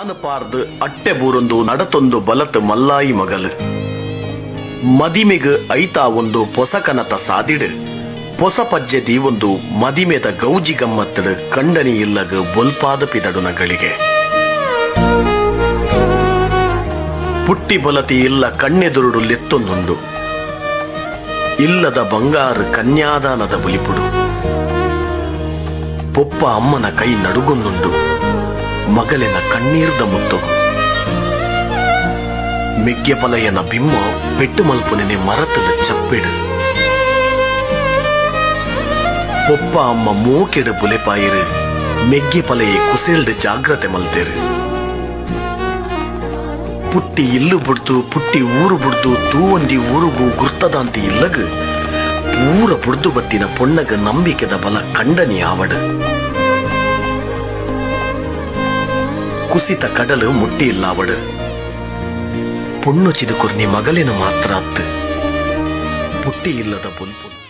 ஆனபார்ந்து ಅಟ್ಟೆ ಬೂರೊಂದು ನಡತೊಂದು ಬಲತ್ ಮಲ್ಲಾಯಿ ಮಗಲು ಮದಿಮೆಗ್ ಐತಾ ಒಂದು ಪೊಸ ಕನತ ಸಾದಿಡ್ ಪೊಸ ದಿ ಒಂದು ಮದಿಮೆದ ಗೌಜಿ ಗಮ್ಮತ್ತಡ್ ಕಂಡನಿ ಇಲ್ಲಗ್ ಬೊಲ್ಪಾದ ಗಳಿಗೆ ಪುಟ್ಟಿ ಬಲತಿ ಇಲ್ಲ ಕಣ್ಣೆದುರುಡು ಲೆತ್ತೊಂದುಂಡು ಇಲ್ಲದ ಬಂಗಾರ ಕನ್ಯಾದಾನದ ಬುಲಿಪುಡು ಪೊಪ್ಪ ಅಮ್ಮನ ಕೈ ನಡುಗೊಂದುಂಡು ಮಗಲಿನ ಕಣ್ಣೀರ್ದ ಮುತ್ತು మిగ్య పలయన బిమ్మ పెట్టుమల్పుని మరతుల చప్పిడు పొప్ప అమ్మ మూకెడు పులిపాయిరు మెగ్గి పలయి కుసేల్డు జాగ్రత్త మల్తేరు పుట్టి ఇల్లు బుడ్తు పుట్టి ఊరు బుడ్తు తూవంది ఊరుగు గుర్తదాంతి ఇల్లగు ಊರ ಬುಡ್ದು ಬತ್ತಿನ ಪೊಣ್ಣಗ ನಂಬಿಕೆದ ಬಲ ಕಂಡನಿ ಆವಡು குசித்த கடலு முட்டி இல்லாவடு புண்ணு சிதுகுர் நீ மகளினு மாத்திராத்து புட்டி இல்லத புல் புல்